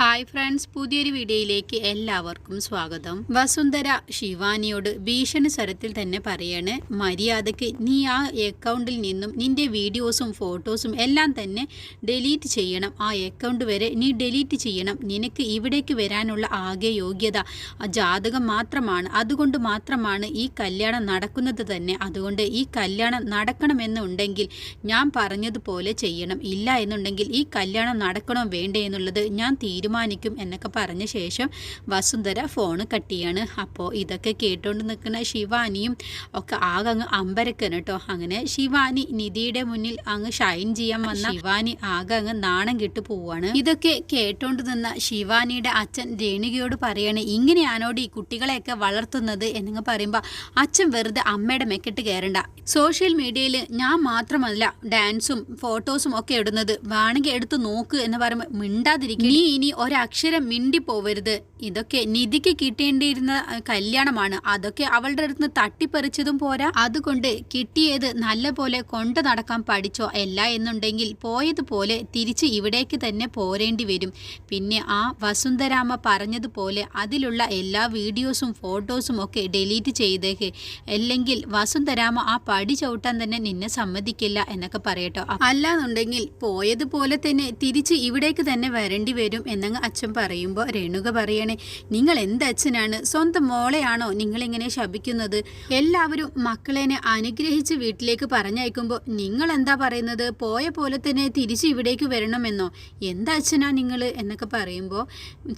Hi friends പുതിയൊരു വീഡിയോയിലേക്ക് എല്ലാവർക്കും സ്വാഗതം. വസുന്ധര ശിവാനിയോട് ഭീഷണി സ്വരത്തിൽ തന്നെ പറയാണ് മര്യാദയ്ക്ക് നീ ആ അക്കൗണ്ടിൽ നിന്നും നിന്റെ വീഡിയോസും ഫോട്ടോസും എല്ലാം തന്നെ ഡിലീറ്റ് ചെയ്യണം. ആ അക്കൗണ്ട് വരെ നീ ഡിലീറ്റ് ചെയ്യണം. നിനക്ക് ഇവിടേക്ക് വരാനുള്ള ആകെ യോഗ്യത ജാതകം മാത്രമാണ്. അതുകൊണ്ട് മാത്രമാണ് ഈ കല്യാണം നടക്കുന്നത് തന്നെ. അതുകൊണ്ട് ഈ കല്യാണം നടക്കണമെന്നുണ്ടെങ്കിൽ ഞാൻ പറഞ്ഞതുപോലെ ചെയ്യണം. ഇല്ല എന്നുണ്ടെങ്കിൽ ഈ കല്യാണം നടക്കണോ വേണ്ടേ എന്നുള്ളത് ഞാൻ തീരുമാനിക്കും. എന്നൊക്കെ പറഞ്ഞ ശേഷം വസുന്ധര ഫോണ് കട്ടിയാണ് അപ്പോൾ ഇതൊക്കെ കേട്ടുകൊണ്ട് നിൽക്കുന്ന ശിവാനിയും ഒക്കെ ആകെ അങ്ങ് അമ്പരക്കന് കേട്ടോ. അങ്ങനെ ശിവാനി നിധിയുടെ മുന്നിൽ അങ്ങ് ഷൈൻ ചെയ്യാൻ വന്ന ശിവാനി ആകെ അങ്ങ് നാണം കിട്ടു പോവാണ്. ഇതൊക്കെ കേട്ടോണ്ട് നിന്ന ശിവാനിയുടെ അച്ഛൻ രേണുകയോട് പറയാണ് ഇങ്ങനെയാണോട് ഈ കുട്ടികളെയൊക്കെ വളർത്തുന്നത്? എന്നങ്ങ് പറയുമ്പോൾ അച്ഛൻ വെറുതെ അമ്മയുടെ മെക്കെട്ട് കയറണ്ട സോഷ്യൽ മീഡിയയിൽ ഞാൻ മാത്രമല്ല ഡാൻസും ഫോട്ടോസും ഒക്കെ ഇടുന്നത്. വേണമെങ്കിൽ എടുത്ത് നോക്ക് എന്ന് പറയുമ്പോൾ മിണ്ടാതിരിക്കും നീ ഇനി ഒരക്ഷരം മിണ്ടി പോവരുത് ഇതൊക്കെ നിധിക്ക് കിട്ടേണ്ടിയിരുന്ന കല്യാണമാണ്. അതൊക്കെ അവളുടെ അടുത്ത് തട്ടിപ്പറിച്ചതും പോരാ. അതുകൊണ്ട് കിട്ടിയത് നല്ല പോലെ കൊണ്ടു നടക്കാൻ പഠിച്ചോ? അല്ല എന്നുണ്ടെങ്കിൽ പോയതുപോലെ തിരിച്ച് ഇവിടേക്ക് തന്നെ പോരേണ്ടി വരും. പിന്നെ ആ വസുന്ധരാമ പറഞ്ഞതുപോലെ അതിലുള്ള എല്ലാ വീഡിയോസും ഫോട്ടോസും ഒക്കെ ഡിലീറ്റ് ചെയ്തേക്ക്. അല്ലെങ്കിൽ വസുന്ധരാമ ആ പടി ചവിട്ടാൻ തന്നെ നിന്നെ സമ്മതിക്കില്ല എന്നൊക്കെ പറയട്ടോ. അല്ലാന്നുണ്ടെങ്കിൽ പോയതുപോലെ തന്നെ തിരിച്ച് ഇവിടേക്ക് തന്നെ വരേണ്ടി വരും എന്നങ്ങ് അച്ഛൻ പറയുമ്പോൾ രേണുക പറയണേ നിങ്ങൾ എന്ത് അച്ഛനാണ്? സ്വന്തം മോളെയാണോ നിങ്ങളിങ്ങനെ ശപിക്കുന്നത്? എല്ലാവരും മക്കളെനെ അനുഗ്രഹിച്ച് വീട്ടിലേക്ക് പറഞ്ഞയക്കുമ്പോൾ നിങ്ങൾ എന്താ പറയുന്നത്? പോയ പോലെ തന്നെ തിരിച്ച് ഇവിടേക്ക് വരണമെന്നോ? എന്താ അച്ഛനാ നിങ്ങൾ എന്നൊക്കെ പറയുമ്പോൾ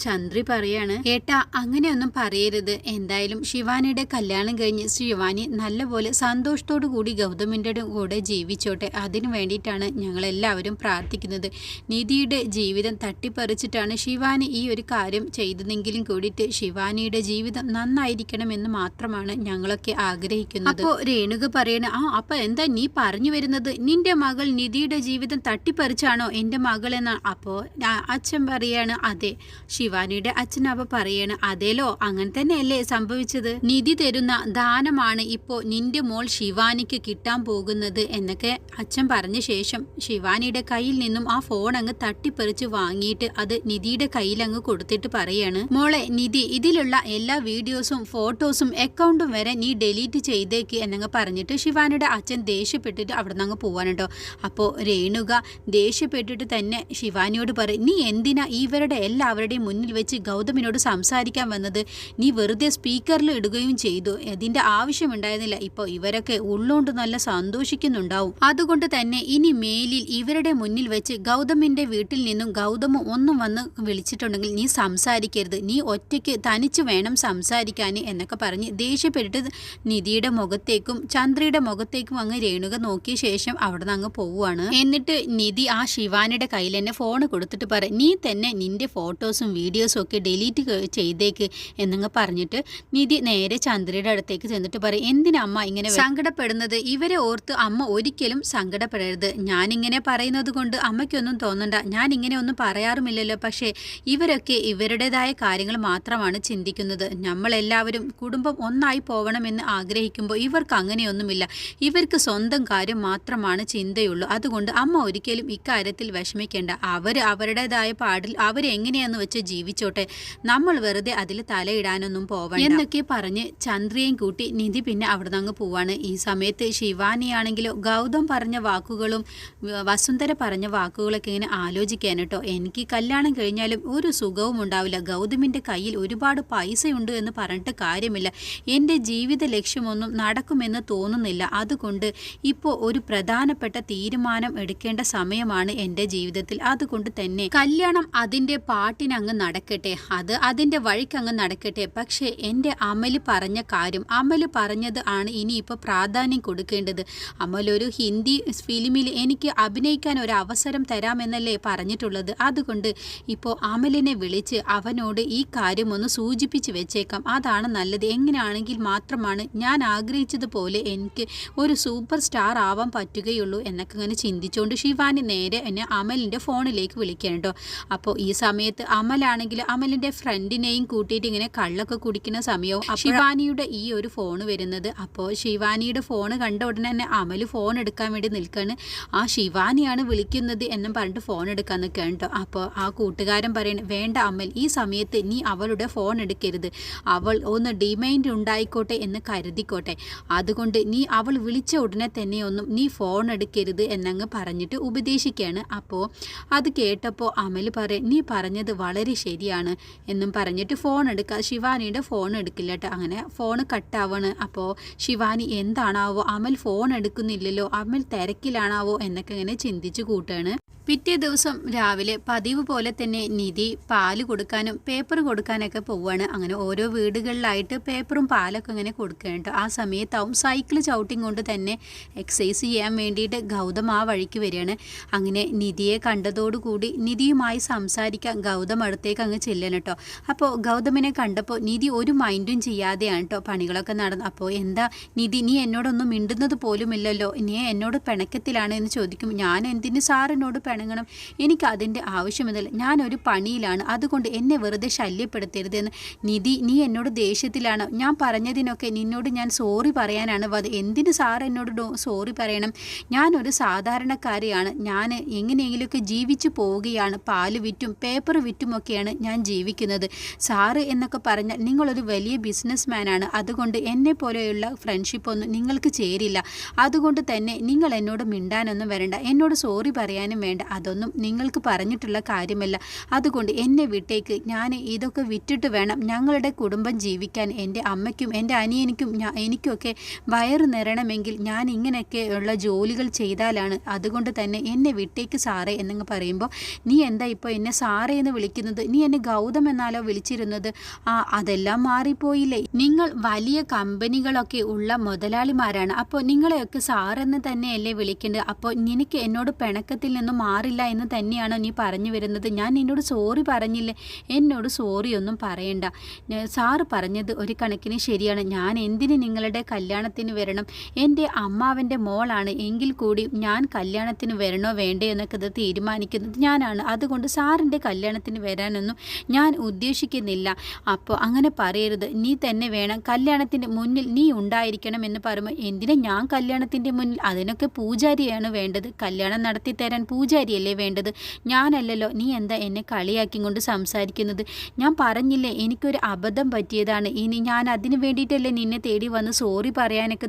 ചന്ദ്രി പറയാണ് ഏട്ടാ അങ്ങനെയൊന്നും പറയരുത്. എന്തായാലും ശിവാനിയുടെ കല്യാണം കഴിഞ്ഞ് ശിവാനി നല്ലപോലെ സന്തോഷത്തോടു കൂടി ഗൗതമിന്റെ കൂടെ ജീവിച്ചോട്ടെ. അതിനു വേണ്ടിയിട്ടാണ് ഞങ്ങളെല്ലാവരും പ്രാർത്ഥിക്കുന്നത്. നിധിയുടെ ജീവിതം തട്ടിപ്പറിച്ചിട്ടാണ് ശിവാനി ഈ ഒരു കാര്യം ചെയ്തതെങ്കിലും കൂടിയിട്ട് ശിവാനിയുടെ ജീവിതം നന്നായിരിക്കണമെന്ന് മാത്രമാണ് ഞങ്ങളൊക്കെ ആഗ്രഹിക്കുന്നത്. അപ്പോൾ രേണുക പറയണ ആ അപ്പൊ എന്താ നീ പറഞ്ഞു വരുന്നത്? നിന്റെ മകൾ നിധിയുടെ ജീവിതം തട്ടിപ്പറിച്ചാണോ എന്റെ മകൾ എന്നാ? അപ്പോൾ അച്ഛൻ പറയാണ് അതെ. ശിവാനിയുടെ അച്ഛൻ അവ പറയാണ് അതേലോ അങ്ങനെ തന്നെയല്ലേ സംഭവിച്ചത്? നിധി തരുന്ന ദാനമാണ് ഇപ്പോൾ നിന്റെ മോൾ ശിവാനിക്ക് കിട്ടാൻ പോകുന്നത്. എന്നൊക്കെ അച്ഛൻ പറഞ്ഞ ശേഷം ശിവാനിയുടെ കയ്യിൽ നിന്നും ആ ഫോൺ അങ്ങ് തട്ടിപ്പറിച്ച് വാങ്ങിയിട്ട് അത് നിധിയുടെ കയ്യിൽ അങ്ങ് കൊടുത്തിട്ട് പറയാണ് മോളെ നിധി ഇതിലുള്ള എല്ലാ വീഡിയോസും ഫോട്ടോസും അക്കൗണ്ടും വരെ നീ ഡിലീറ്റ് ചെയ്തേക്ക് എന്നങ്ങ് പറഞ്ഞിട്ട് ശിവാനിയുടെ അച്ഛൻ ദേഷ്യപ്പെട്ടിട്ട് അവിടെ നിന്ന് അങ്ങ് പോവാനുണ്ടോ? അപ്പോൾ രേണുക ദേഷ്യപ്പെട്ടിട്ട് തന്നെ ശിവാനിയോട് പറയും നീ എന്തിനാ ഇവരുടെ എല്ലാവരുടെയും മുന്നിൽ വെച്ച് ഗൗതമിനോട് സംസാരിക്കാൻ വന്നത്? നീ വെറുതെ സ്പീക്കറിൽ ഇടുകയും ചെയ്തു. അതിന്റെ ആവശ്യമുണ്ടായിരുന്നില്ല. ഇപ്പോൾ ഇവരൊക്കെ ഉള്ളോണ്ട് നല്ല സന്തോഷിക്കുന്നുണ്ടാവും. അതുകൊണ്ട് തന്നെ ഇനി മേലിൽ ഇവരുടെ മുന്നിൽ വെച്ച് ഗൗതമിന്റെ വീട്ടിൽ നിന്നും ഗൗതമും ഒന്നും വന്ന് വിളിച്ചിട്ടുണ്ടെങ്കിൽ നീ സംസാരിക്കരുത്. നീ ഒറ്റയ്ക്ക് തനിച്ച് വേണം സംസാരിക്കാൻ എന്നൊക്കെ പറഞ്ഞ് ദേഷ്യപ്പെട്ടിട്ട് നിധിയുടെ മുഖത്തേക്കും ചന്ദ്രയുടെ മുഖത്തേക്കും അങ്ങ് രേണുക നോക്കിയ ശേഷം അവിടെ നിന്ന് അങ്ങ് പോവുകയാണ് എന്നിട്ട് നിധി ആ ശിവാനിയുടെ കയ്യിൽ തന്നെ ഫോൺ കൊടുത്തിട്ട് പറ നീ തന്നെ നിന്റെ ഫോട്ടോസും വീഡിയോസും ഒക്കെ ഡിലീറ്റ് ചെയ്തേക്ക് എന്നങ്ങ് പറഞ്ഞിട്ട് നിധി നേരെ ചന്ദ്രയുടെ അടുത്തേക്ക് ചെന്നിട്ട് പറ എന്തിനാ അമ്മ ഇങ്ങനെ സങ്കടപ്പെടുന്നത് ഇവരെ ഓർത്ത് അമ്മ ഒരിക്കലും സങ്കടപ്പെടരുത്. ഞാനിങ്ങനെ പറയുന്നത് കൊണ്ട് അമ്മയ്ക്കൊന്നും തോന്നണ്ട. ഞാൻ ഇങ്ങനെ ഒന്നും പറയാറുമില്ലല്ലോ. പക്ഷേ ഇവരൊക്കെ ഇവരുടേതായ കാര്യങ്ങൾ മാത്രമാണ് ചിന്തിക്കുന്നത്. നമ്മളെല്ലാവരും കുടുംബം ഒന്നായി പോകണമെന്ന് ആഗ്രഹിക്കുമ്പോൾ ഇവർക്ക് അങ്ങനെയൊന്നുമില്ല. ഇവർക്ക് സ്വന്തം കാര്യം മാത്രമാണ് ചിന്തയുള്ളൂ. അതുകൊണ്ട് അമ്മ ഒരിക്കലും ഇക്കാര്യത്തിൽ വിഷമിക്കേണ്ട. അവർ അവരുടേതായ പാടിൽ അവരെങ്ങനെയാന്ന് വെച്ച് ജീവിച്ചോട്ടെ. നമ്മൾ വെറുതെ അതിൽ തലയിടാനൊന്നും പോവണ്ട. എന്നൊക്കെ പറഞ്ഞ് ചന്ദ്രയും കൂട്ടി നിധി പിന്നെ അവിടെ നിന്ന് അങ്ങ് പോവാണ്. ഈ സമയത്ത് ശിവാനിയാണെങ്കിലോ ഗൗതം പറഞ്ഞ വാക്കുകളും വസുന്ധര പറഞ്ഞ വാക്കുകളൊക്കെ ഇങ്ങനെ ആലോചിക്കാൻ കേട്ടോ. എനിക്ക് കല്യാണം കഴിഞ്ഞാലും ഒരു സുഖവും ഉണ്ടാവില്ല. ഗൗതമിന്റെ കയ്യിൽ ഒരുപാട് പൈസയുണ്ട് എന്ന് പറഞ്ഞിട്ട് കാര്യമില്ല. എന്റെ ജീവിത ലക്ഷ്യമൊന്നും നടക്കുമെന്ന് തോന്നുന്നില്ല. അതുകൊണ്ട് ഇപ്പോൾ ഒരു പ്രധാനപ്പെട്ട തീരുമാനം എടുക്കേണ്ട സമയമാണ് എന്റെ ജീവിതത്തിൽ. അതുകൊണ്ട് തന്നെ കല്യാണം അതിന്റെ പാട്ടിനങ്ങ് നടക്കട്ടെ. അത് അതിന്റെ വഴിക്കങ്ങ് നടക്കട്ടെ. പക്ഷേ എന്റെ അമൽ പറഞ്ഞ കാര്യം അമൽ പറഞ്ഞത് ആണ് ഇനിയിപ്പോൾ പ്രാധാന്യം കൊടുക്കേണ്ടത്. അമൽ ഒരു ഹിന്ദി ഫിലിമിൽ എനിക്ക് അഭിനയിക്കാൻ ഒരു അവസരം തരാമെന്നല്ലേ പറഞ്ഞിട്ടുള്ളത്. അതുകൊണ്ട് ഇപ്പോൾ അമലിനെ വിളിച്ച് അവനോട് ഈ കാര്യം ഒന്ന് സൂചിപ്പിച്ച് വെച്ചേക്കാം. അതാണ് നല്ലത്. എങ്ങനെയാണെങ്കിൽ മാത്രമാണ് ഞാൻ ആഗ്രഹിച്ചതുപോലെ എനിക്ക് ഒരു സൂപ്പർ സ്റ്റാർ ആവാൻ പറ്റുകയുള്ളൂ എന്നൊക്കെ ഇങ്ങനെ ചിന്തിച്ചുകൊണ്ട് ശിവാനി നേരെ എന്നെ അമലിന്റെ ഫോണിലേക്ക് വിളിക്കണം കേട്ടോ. അപ്പോൾ ഈ സമയത്ത് അമലാണെങ്കിൽ അമലിന്റെ ഫ്രണ്ടിനെയും കൂട്ടിയിട്ട് ഇങ്ങനെ കള്ളൊക്കെ കുടിക്കുന്ന സമയവും ശിവാനിയുടെ ഈ ഒരു ഫോൺ വരുന്നത്. അപ്പോൾ ശിവാനിയുടെ ഫോൺ കണ്ട ഉടനെ തന്നെ അമൽ ഫോൺ എടുക്കാൻ വേണ്ടി നിൽക്കുകയാണ് ആ ശിവാനിയാണ് വിളിക്കുന്നത് എന്നും പറഞ്ഞിട്ട് ഫോൺ എടുക്കാൻ നിൽക്കുകയാണ് കേട്ടോ. അപ്പോൾ ആ കൂട്ടുകാരൻ പ്രതികാരം പറയണ വേണ്ട അമൽ ഈ സമയത്ത് നീ അവളുടെ ഫോൺ എടുക്കരുത്. അവൾ ഒന്ന് ഡിമൈൻഡ് ഉണ്ടായിക്കോട്ടെ എന്ന് കരുതിക്കോട്ടെ. അതുകൊണ്ട് നീ അവൾ വിളിച്ച ഉടനെ തന്നെ ഒന്നും നീ ഫോൺ എടുക്കരുത് എന്നങ്ങ് പറഞ്ഞിട്ട് ഉപദേശിക്കുകയാണ്. അപ്പോൾ അത് കേട്ടപ്പോൾ അമൽ പറയും നീ പറഞ്ഞത് വളരെ ശരിയാണ് എന്നും പറഞ്ഞിട്ട് ഫോൺ എടുക്കുക ശിവാനിയുടെ ഫോൺ എടുക്കില്ല കേട്ടോ അങ്ങനെ ഫോൺ കട്ടാവാണ് അപ്പോൾ ശിവാനി എന്താണാവോ? അമൽ ഫോൺ എടുക്കുന്നില്ലല്ലോ. അമൽ തിരക്കിലാണാവോ? എന്നൊക്കെ ഇങ്ങനെ ചിന്തിച്ചു കൂട്ടുകയാണ് പിറ്റേ ദിവസം രാവിലെ പതിവ് പോലെ തന്നെ നിധി പാൽ കൊടുക്കാനും പേപ്പർ കൊടുക്കാനൊക്കെ പോവുകയാണ് അങ്ങനെ ഓരോ വീടുകളിലായിട്ട് പേപ്പറും പാലൊക്കെ ഇങ്ങനെ കൊടുക്കുകയാണ് കേട്ടോ. ആ സമയത്താവും സൈക്കിൾ ചവിട്ടിങ് കൊണ്ട് തന്നെ എക്സസൈസ് ചെയ്യാൻ വേണ്ടിയിട്ട് ഗൗതം ആ വഴിക്ക് വരികയാണ്. അങ്ങനെ നിധിയെ കണ്ടതോടുകൂടി നിധിയുമായി സംസാരിക്കാൻ ഗൗതം അടുത്തേക്ക് അങ്ങ് ചെല്ലണം കേട്ടോ. അപ്പോൾ ഗൗതമിനെ കണ്ടപ്പോൾ നിധി ഒരു മൈൻഡും ചെയ്യാതെയാണ് കേട്ടോ പണികളൊക്കെ നടന്നു. അപ്പോൾ എന്താ നിധി നീ എന്നോടൊന്നും മിണ്ടുന്നത് പോലുമില്ലല്ലോ. നീ എന്നോട് പിണക്കത്തിലാണ് എന്ന് ചോദിക്കും. ഞാൻ എന്തിന് സാറിനോട് പിണങ്ങണം? എനിക്ക് അതിന്റെ ആവശ്യമില്ല. ഞാനൊരു പണിയിലാണ്. അതുകൊണ്ട് എന്നെ വെറുതെ ശല്യപ്പെടുത്തരുതെന്ന് നിധി നീ എന്നോട് ദേഷ്യത്തിലാണ്. ഞാൻ പറഞ്ഞതിനൊക്കെ നിന്നോട് ഞാൻ സോറി പറയാനാണ്. അത് എന്തിന് സാർ എന്നോട് സോറി പറയണം? ഞാനൊരു സാധാരണക്കാരിയാണ്. ഞാൻ എങ്ങനെയെങ്കിലുമൊക്കെ ജീവിച്ചു പോവുകയാണ്. പാൽ വിറ്റും പേപ്പർ വിറ്റുമൊക്കെയാണ് ഞാൻ ജീവിക്കുന്നത്. സാറ് എന്നൊക്കെ പറഞ്ഞാൽ നിങ്ങളൊരു വലിയ ബിസിനസ് മാനാണ് അതുകൊണ്ട് എന്നെ പോലെയുള്ള ഫ്രണ്ട്ഷിപ്പൊന്നും നിങ്ങൾക്ക് ചേരില്ല. അതുകൊണ്ട് തന്നെ നിങ്ങൾ എന്നോട് മിണ്ടാനൊന്നും വരണ്ട. എന്നോട് സോറി പറയാനും വേണ്ട. അതൊന്നും നിങ്ങൾക്ക് പറഞ്ഞിട്ടുള്ള കാര്യമല്ല. അതുകൊണ്ട് എന്നെ വിട്ടേക്ക്. ഞാൻ ഇതൊക്കെ വിറ്റിട്ട് വേണം ഞങ്ങളുടെ കുടുംബം ജീവിക്കാൻ. എന്റെ അമ്മയ്ക്കും എന്റെ അനിയനിക്കും എനിക്കൊക്കെ വയറ് നിറയണമെങ്കിൽ ഞാൻ ഇങ്ങനെയൊക്കെ ഉള്ള ജോലികൾ ചെയ്താലാണ്. അതുകൊണ്ട് തന്നെ എന്നെ വിട്ടേക്ക് സാറേ എന്നങ്ങ് പറയുമ്പോൾ നീ എന്താ ഇപ്പോൾ എന്നെ സാറേ എന്ന് വിളിക്കുന്നത്? നീ എന്നെ ഗൗതം എന്നാലോ വിളിച്ചിരുന്നത്? ആ അതെല്ലാം മാറിപ്പോയില്ലേ? നിങ്ങൾ വലിയ കമ്പനികളൊക്കെ ഉള്ള മുതലാളിമാരാണ്. അപ്പോൾ നിങ്ങളെയൊക്കെ സാറെന്ന് തന്നെയല്ലേ വിളിക്കേണ്ടത്? അപ്പോൾ നിനക്ക് എന്നോട് പിണക്കത്തിൽ നിന്നും മാറില്ല എന്ന് തന്നെയാണോ നീ പറഞ്ഞു വരുന്നത്? ഞാൻ നിന്നോട് സോറി പറഞ്ഞില്ലേ? എന്നോട് സോറി ഒന്നും പറയണ്ട. സാറ് പറഞ്ഞത് ഒരു കണക്കിന് ശരിയാണ്. ഞാൻ എന്തിന് നിങ്ങളുടെ കല്യാണത്തിന് വരണം? എന്റെ അമ്മാവന്റെ മോളാണ്. എങ്കിൽ കൂടി ഞാൻ കല്യാണത്തിന് വരണോ വേണ്ടേ എന്നൊക്കെ ഇത് തീരുമാനിക്കുന്നത് ഞാനാണ്. അതുകൊണ്ട് സാറിന്റെ കല്യാണത്തിന് വരാനൊന്നും ഞാൻ ഉദ്ദേശിക്കുന്നില്ല. അപ്പോൾ അങ്ങനെ പറയരുത്. നീ തന്നെ വേണം കല്യാണത്തിന്റെ മുന്നിൽ നീ ഉണ്ടായിരിക്കണം എന്ന് പറയുമ്പോൾ എന്തിനാ ഞാൻ കല്യാണത്തിന്റെ മുന്നിൽ? അതിനൊക്കെ പൂജാരിയാണ് വേണ്ടത്. കല്യാണം നടത്തി തരാൻ പൂജാരിയല്ലേ വേണ്ടത്? ഞാനല്ലല്ലോ. നീ എന്താ എന്നെ കളിയാക്കി കൊണ്ട് സംസാരിക്കുന്നത്. ഞാൻ പറഞ്ഞില്ലേ എനിക്കൊരു അബദ്ധം പറ്റിയതാണ്. ഇനി ഞാൻ അതിന് വേണ്ടിയിട്ടല്ലേ നിന്നെ തേടി വന്ന് സോറി പറയാനൊക്കെ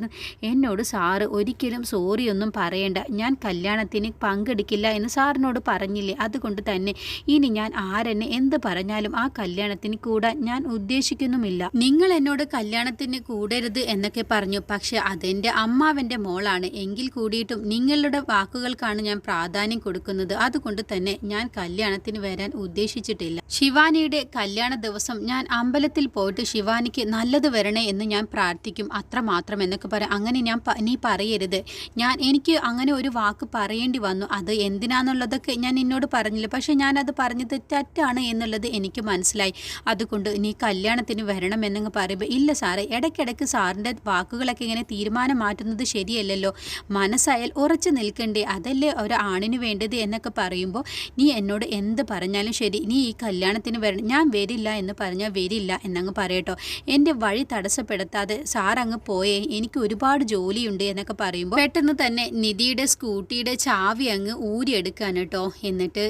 എന്നോട് സാറ് ഒരിക്കലും സോറി ഒന്നും പറയണ്ട. ഞാൻ കല്യാണത്തിന് പങ്കെടുക്കില്ല എന്ന് സാറിനോട് പറഞ്ഞില്ലേ അതുകൊണ്ട് തന്നെ. ഇനി ഞാൻ ആരെന്നെ എന്ത് പറഞ്ഞാലും ആ കല്യാണത്തിന് കൂടാൻ ഞാൻ ഉദ്ദേശിക്കുന്നുമില്ല. നിങ്ങൾ എന്നോട് കല്യാണത്തിന് കൂടരുത് എന്നൊക്കെ പറഞ്ഞു. പക്ഷെ അതെന്റെ അമ്മാവന്റെ മോളാണ്. എങ്കിൽ കൂടിയിട്ടും നിങ്ങളുടെ വാക്കുകൾക്കാണ് ഞാൻ പ്രാധാന്യം കൊടുക്കുന്നത്. അതുകൊണ്ട് തന്നെ ഞാൻ കല്യാണത്തിന് വരാൻ ഉദ്ദേശിച്ചിട്ടില്ല. ശിവാനിയുടെ കല്യാണ ദിവസം ഞാൻ അമ്പലത്തിൽ പോയിട്ട് ശിവാനിക്ക് നല്ലത് വരണേ എന്ന് ഞാൻ പ്രാർത്ഥിക്കും. അത്ര മാത്രം എന്നൊക്കെ പറയാം അങ്ങനെ ഞാൻ നീ പറയരുത്. ഞാൻ എനിക്ക് അങ്ങനെ ഒരു വാക്ക് പറയേണ്ടി വന്നു. അത് എന്തിനാന്നുള്ളതൊക്കെ ഞാൻ എന്നോട് പറഞ്ഞില്ല. പക്ഷെ ഞാൻ അത് പറഞ്ഞത് തെറ്റാണ് എന്നുള്ളത് എനിക്ക് മനസ്സിലായി. അതുകൊണ്ട് നീ കല്യാണത്തിന് വരണം എന്നങ്ങ് പറയുമ്പോൾ ഇല്ല സാറേ ഇടയ്ക്കിടയ്ക്ക് സാറിന്റെ വാക്കുകളൊക്കെ ഇങ്ങനെ തീരുമാനം മാറ്റുന്നത് ശരിയല്ലല്ലോ. മനസ്സായാൽ ഉറച്ചു നിൽക്കണ്ടേ. അതല്ലേ ഒരു ആണിന് വേണ്ടത് എന്നൊക്കെ പറയുമ്പോൾ നീ എന്നോട് എന്ത് പറഞ്ഞാലും ശരി ഇനി ഈ കല്യാണത്തിന് വരണം ഞാൻ വരില്ല എന്ന് പറഞ്ഞാൽ വരില്ല എന്നങ്ങ് പറയട്ടോ. എന്റെ വഴി തടസ്സപ്പെടുത്താതെ സാർ അങ്ങ് പോയേ എനിക്ക് ഒരുപാട് ജോലിയുണ്ട് എന്നൊക്കെ പറയുമ്പോൾ പെട്ടെന്ന് തന്നെ നിധിയുടെ സ്കൂട്ടിയുടെ ചാവി അങ്ങ് ഊരിയെടുക്കാൻ കേട്ടോ എന്നിട്ട്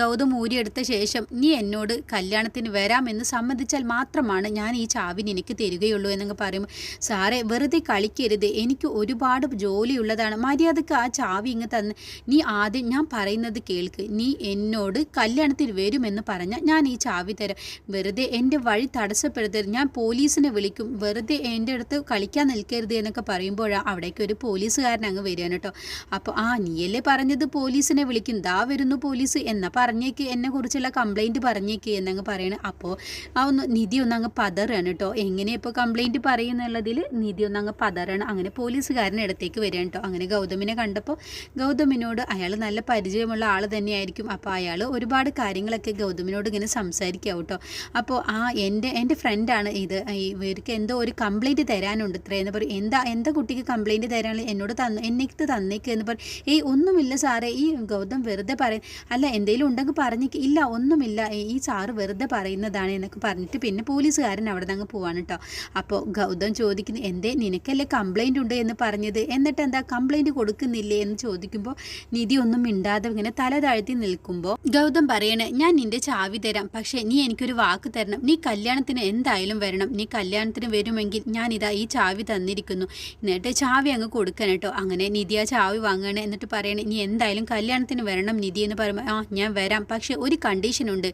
ഗൗതം ഊരിയെടുത്ത ശേഷം നീ എന്നോട് കല്യാണത്തിന് വരാമെന്ന് സമ്മതിച്ചാൽ മാത്രമാണ് ഞാൻ ഈ ചാവി നിനക്ക് തരികയുള്ളൂ എന്നങ്ങ് പറയുമ്പോൾ സാറേ വെറുതെ കളിക്കരുത്. എനിക്ക് ഒരുപാട് ജോലിയുള്ളതാണ്. മര്യാദയ്ക്ക് ആ ചാവി ഇങ്ങ് തന്ന് നീ ആദ്യം ഞാൻ പറയുന്നത് കേൾക്ക്. നീ എന്നോട് കല്യാണത്തിന് വരുമെന്ന് പറഞ്ഞാൽ ഞാൻ ഈ ചാവി തരാം. വെറുതെ എന്റെ വഴി തടസ്സപ്പെടുത്തരുത്. ഞാൻ പോലീസിനെ വിളിക്കും. വെറുതെ എന്റെ അടുത്ത് കളിക്കാൻ നിൽക്കരുത് എന്നൊക്കെ പറയുമ്പോഴാണ് അവിടേക്ക് ഒരു പോലീസുകാരൻ അങ്ങ് വരികയാണ് കേട്ടോ. അപ്പോൾ ആ നീയല്ലേ പറഞ്ഞത് പോലീസിനെ വിളിക്കും. ദാ വരുന്നു പോലീസ്. എന്നാ പറഞ്ഞേക്ക്. എന്നെ കുറിച്ചുള്ള കംപ്ലൈന്റ് പറഞ്ഞേക്ക് എന്നങ്ങ് പറയണ. അപ്പോൾ ആ ഒന്ന് നിധി ഒന്ന് അങ്ങ് പതറാണ് കേട്ടോ. എങ്ങനെ ഇപ്പോൾ കംപ്ലൈന്റ് പറയുന്നുള്ളതിൽ നിധി ഒന്ന് അങ്ങ് പതറാണ്. അങ്ങനെ പോലീസുകാരൻ ഇടത്തേക്ക് വരികയാണ് കേട്ടോ. അങ്ങനെ ഗൗതമിനെ കണ്ടപ്പോൾ ഗൗതമിനോട് അയാൾ നല്ല പരിചയമുള്ള ആൾ തന്നെയായിരിക്കും. അപ്പോൾ അയാൾ ഒരുപാട് കാര്യങ്ങളൊക്കെ ഗൗതമിനോട് ഇങ്ങനെ സംസാരിക്കുക കേട്ടോ അപ്പോൾ ആ എന്റെ എന്റെ ഫ്രണ്ടാണ് ഇത്. ഇവർക്ക് എന്തോ ഒരു കംപ്ലൈന്റ് തരാനുണ്ട് ഇത്ര എന്ന് പറയും. എന്താ എന്താ കുട്ടിക്ക് കംപ്ലൈന്റ് തരാനുള്ള എന്നോട് തന്നു എനിക്ക് തന്നേക്ക് എന്ന് പറയും. ഏയ് ഒന്നുമില്ല സാറേ. ഈ ഗൗതം വെറുതെ പറയും അല്ല എന്തെങ്കിലും ഉണ്ടെങ്കിൽ പറഞ്ഞേക്ക്. ഇല്ല ഒന്നുമില്ല. ഈ സാറ് വെറുതെ പറയുന്നതാണ് എന്നൊക്കെ പറഞ്ഞിട്ട് പിന്നെ പോലീസുകാരൻ അവിടെ നിന്ന് അങ്ങ് പോവാണ് കേട്ടോ അപ്പോൾ ഗൗതം ചോദിക്കുന്നു എന്തേ നിനക്കല്ലേ കംപ്ലയിന്റ് ഉണ്ട് എന്ന് പറഞ്ഞത്? എന്നിട്ട് എന്താ കംപ്ലൈന്റ് കൊടുക്കുന്നില്ലേ? എന്ന് ചോദിക്കുമ്പോൾ നിധി ഒന്നും മിണ്ടാതെ ഇങ്ങനെ തല താഴ്ത്തി നിൽക്കുമ്പോൾ ഗൗതം ഗൗതം പറയണേ ഞാൻ നിന്റെ ചാവി തരാം. പക്ഷെ നീ എനിക്കൊരു വാക്ക് തരണം. നീ കല്യാണത്തിന് എന്തായാലും വരണം. നീ കല്യാണത്തിന് വരുമെങ്കിൽ ഞാൻ ഇതാ ഈ ചാവി തന്നിരിക്കുന്നു. എന്നിട്ട് ചാവി അങ്ങ് കൊടുക്കണം കേട്ടോ. അങ്ങനെ നിധി ആ ചാവി വാങ്ങണേ എന്നിട്ട് പറയണേ നീ എന്തായാലും കല്യാണത്തിന് വരണം നിധി എന്ന് പറയുമ്പോൾ ആ ഞാൻ വരാം. പക്ഷെ ഒരു കണ്ടീഷനുണ്ട്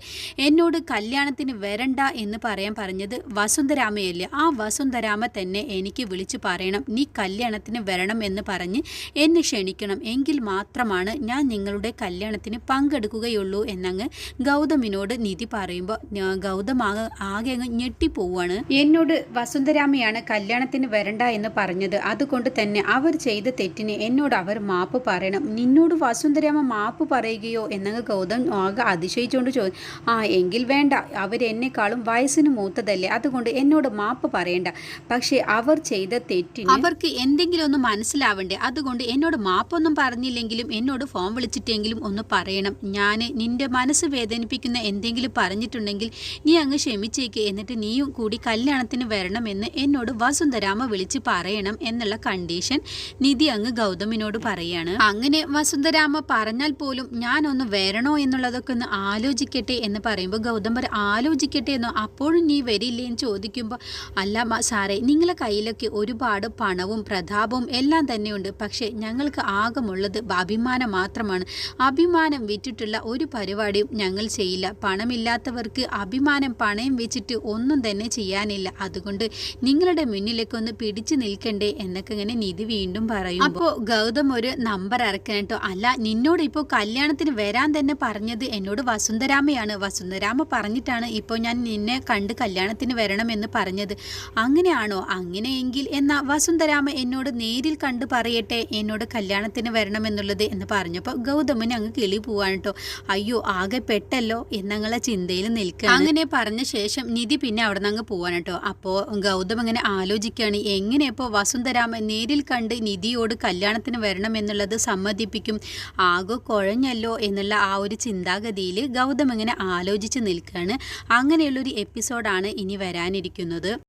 എന്നോട് കല്യാണത്തിന് വരണ്ട എന്ന് പറയാൻ പറഞ്ഞത് വസുന്ധരാമയല്ലേ. ആ വസുന്ധരാമ തന്നെ എനിക്ക് വിളിച്ച് പറയണം നീ കല്യാണത്തിന് വരണം എന്ന് പറഞ്ഞ് എന്നെ ക്ഷണിക്കണം. എങ്കിൽ മാത്രമാണ് ഞാൻ നിങ്ങളുടെ കല്യാണത്തിന് പങ്കെടുക്കുകയുള്ളൂ എന്നങ്ങ് ഗൗതമിനോട് നിധി പറയുമ്പോൾ ഗൗതം ആകെ ആകെ അങ്ങ് ഞെട്ടിപ്പോവാണ്. എന്നോട് വസുന്ധരാമയാണ് കല്യാണത്തിന് വരണ്ട എന്ന് പറഞ്ഞത്. അതുകൊണ്ട് തന്നെ അവർ ചെയ്ത തെറ്റിന് എന്നോട് അവർ മാപ്പ് പറയണം. നിന്നോട് വസുന്ധരാമ മാപ്പ് പറയുകയോ എന്നങ്ങ് ഗൗതം ആകെ അതിശയിച്ചുകൊണ്ട് ചോദി ആ എങ്കിൽ വേണ്ട. അവരെന്നെക്കാളും വയസ്സിന് മൂത്തതല്ലേ. അതുകൊണ്ട് എന്നോട് മാപ്പ് പറയണ്ട. പക്ഷേ അവർ ചെയ്ത തെറ്റിന് അവർക്ക് എന്തെങ്കിലും ഒന്ന് മനസ്സിലാവണ്ടേ. അതുകൊണ്ട് എന്നോട് മാപ്പൊന്നും പറഞ്ഞില്ലെങ്കിലും എന്നോട് ഫോൺ വിളിച്ചിട്ടെങ്കിലും ഒന്ന് പറയണം. ഞാൻ നിന്റെ മനസ്സ് വേദനിപ്പിക്കുന്ന എന്തെങ്കിലും പറഞ്ഞിട്ടുണ്ടെങ്കിൽ നീ അങ്ങ് ക്ഷമിച്ചേക്ക്. എന്നിട്ട് നീയും കൂടി കല്യാണത്തിന് വരണമെന്ന് എന്നോട് വസുന്ധരാമ വിളിച്ച് പറയണം എന്നുള്ള കണ്ടീഷൻ നിധി അങ്ങ് ഗൗതമിനോട് പറയാണ്. അങ്ങനെ വസുന്ധരാമ പറഞ്ഞാൽ പോലും ഞാനൊന്ന് വരണോ എന്നുള്ളതൊക്കെ ഒന്ന് ആലോചിക്കട്ടെ എന്ന് പറയുമ്പോൾ ഗൗതം പറ ആലോചിക്കട്ടെ എന്നോ? അപ്പോഴും നീ വരില്ലേ? എന്ന് ചോദിക്കുമ്പോൾ അല്ല സാറേ നിങ്ങളെ കയ്യിലൊക്കെ ഒരുപാട് പണവും പ്രതാപവും എല്ലാം തന്നെയുണ്ട്. പക്ഷേ ഞങ്ങൾക്ക് ആകമുള്ളത് അഭിമാനം മാത്രമാണ്. അഭിമാനം വിറ്റിട്ടുള്ള ഒരു പരിപാടിയും ഞങ്ങൾ ചെയ്യില്ല. പണമില്ലാത്തവർക്ക് അഭിമാനം പണയം വെച്ചിട്ട് ഒന്നും തന്നെ ചെയ്യാനില്ല. അതുകൊണ്ട് നിങ്ങളുടെ മുന്നിലേക്ക് ഒന്ന് പിടിച്ചു നിൽക്കണ്ടേ എന്നൊക്കെ ഇങ്ങനെ നിധി വീണ്ടും പറയും അപ്പോൾ ഗൗതം ഒരു നമ്പർ ഇറക്കണം കേട്ടോ. അല്ല നിന്നോട് ഇപ്പോൾ കല്യാണത്തിന് വരാൻ തന്നെ പറഞ്ഞത് എന്നോട് വസുന്ധരാമയാണ്. വസുന്ധരാമ പറഞ്ഞിട്ടാണ് ഇപ്പോൾ ഞാൻ നിന്നെ കണ്ട് കല്യാണത്തിന് വരണമെന്ന് പറഞ്ഞത്. അങ്ങനെയാണോ? അങ്ങനെയെങ്കിൽ എന്നാ വസുന്ധരാമ എന്നോട് നേരിൽ കണ്ട് പറയട്ടെ എന്നോട് കല്യാണത്തിന് വരണമെന്നുള്ളത് എന്ന് പറഞ്ഞപ്പോൾ ഗൗതമന് അങ്ങ് കിളി പോവാണ് കേട്ടോ. അയ്യോ ആകെ പെട്ടല്ലോ എന്നങ്ങളെ ചിന്തയിൽ നിൽക്കുക അങ്ങനെ പറഞ്ഞ ശേഷം നിധി പിന്നെ അവിടെ നിന്ന് അങ്ങ് പോവാൻ കേട്ടോ. അപ്പോൾ ഗൗതം അങ്ങനെ ആലോചിക്കുകയാണ് എങ്ങനെ ഇപ്പോൾ വസുന്ധരാമൻ നേരിൽ കണ്ട് നിധിയോട് കല്യാണത്തിന് വരണം എന്നുള്ളത് സമ്മതിപ്പിക്കും? ആകെ കുഴഞ്ഞല്ലോ? എന്നുള്ള ആ ഒരു ചിന്താഗതിയിൽ ഗൗതം ഇങ്ങനെ ആലോചിച്ച് നിൽക്കുകയാണ് അങ്ങനെയുള്ളൊരു എപ്പിസോഡാണ് ഇനി വരാനിരിക്കുന്നത്.